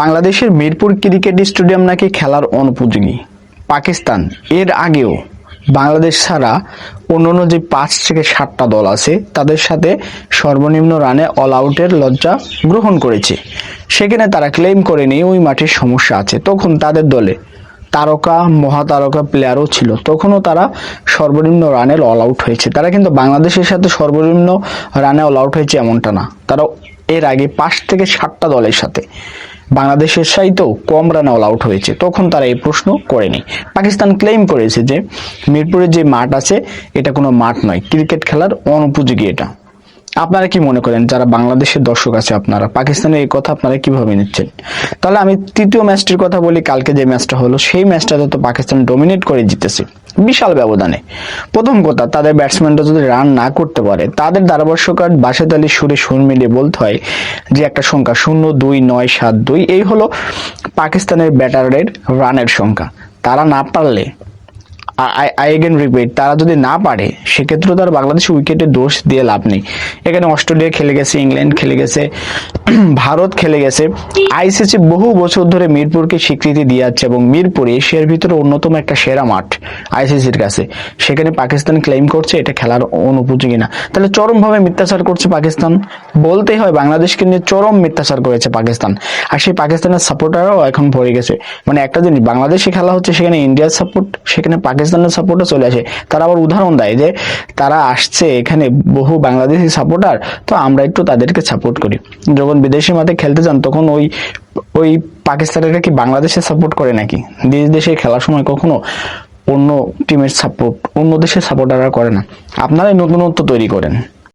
বাংলাদেশের Mirpur cricket stadium নাকি খেলার অনুপযোগী? পাকিস্তান, এর আগেও বাংলাদেশ ছাড়া অন্যান্য যে পাঁচ থেকে সাতটা দল আছে, তাদের সাথে সর্বনিম্ন রানে অল আউটের লজ্জা গ্রহণ করেছে। সেখানে তারা ক্লেম করেনি ওই মাঠের সমস্যা আছে। তখন তাদের দলে তারকা, মহাতারকা প্লেয়ারও ছিল। তখনও তারা সর্বনিম্ন রানে অল আউট হয়েছে। তারা কিন্তু বাংলাদেশের সাথে সর্বনিম্ন রানে অল আউট হয়েছে এমনটা না। তারা এর আগে পাঁচ থেকে সাতটা দলের সাথে বাংলাদেশের চাইতেও কম রান অল আউট হয়েছে। তখন তারা এই প্রশ্ন করেনি। পাকিস্তান ক্লেম করেছে যে, মিরপুরের যে মাঠ আছে, এটা কোনো মাঠ নয় ক্রিকেট খেলার অনুপযোগী এটা। আপনারা কি মনে করেন, যারা বাংলাদেশের দর্শক আছে আপনারা, পাকিস্তানের এই কথা আপনারা কীভাবে নিচ্ছেন? তাহলে আমি তৃতীয় ম্যাচটির কথা বলি, কালকে যে ম্যাচটা হলো, সেই ম্যাচটাতে তো পাকিস্তান ডমিনেট করে জিতেছে। বিশাল ব্যবধানে। প্রথম কথা, তাদের ব্যাটসম্যানরা যদি রান না করতে পারে, তাদের ধারাভাষ্যকার বাসেদ আলী সুরে সুর মিলিয়ে বলতে হয় যে, একটা সংখ্যা শূন্য, দুই, নয়, সাত, দুই, এই হলো পাকিস্তানের ব্যাটারের রানের সংখ্যা। তারা না পারলে আই এগেন রিপিট, তারা যদি না পারে সেক্ষেত্রে তার বাংলাদেশ উইকেটে দোষ দিয়ে লাভ নেই। এখানে অস্ট্রেলিয়া খেলে গেছে, ইংল্যান্ড খেলে গেছে, ভারত খেলে গেছে। আইসিসি বহু বছর ধরে মিরপুরকে স্বীকৃতি দিয়ে যাচ্ছে এবং মিরপুর এশিয়ার ভিতরে অন্যতম একটা সেরা মাঠ আইসিসির কাছে। সেখানে পাকিস্তান ক্লেম করছে, এটা খেলার অনুপযোগী না। তাহলে চরমভাবে মিথ্যাচার করছে পাকিস্তান। বলতেই হয়, বাংলাদেশকে নিয়ে চরম মিথ্যাচার করেছে পাকিস্তান। আর সেই পাকিস্তানের সাপোর্টারও এখন পড়ে গেছে। মানে একটা জিনিস, বাংলাদেশে খেলা হচ্ছে, সেখানে ইন্ডিয়ার সাপোর্ট সেখানে পাকিস্তানের সাপোর্টও চলে আসে। তারা আবার উদাহরণ দেয় যে, তারা আসছে এখানে বহু বাংলাদেশি সাপোর্টার তো আমরা একটু তাদেরকে সাপোর্ট করি। যখন বিদেশি মাঠে খেলতে যান, তখন ওই ওই পাকিস্তানিরা কি বাংলাদেশে সাপোর্ট করে নাকি? দেশ দেশে খেলার সময় কখনো অন্য টিমের সাপোর্ট অন্য দেশের সাপোর্টাররা করে না। আপনারাই নতুনত্ব তৈরি করেন।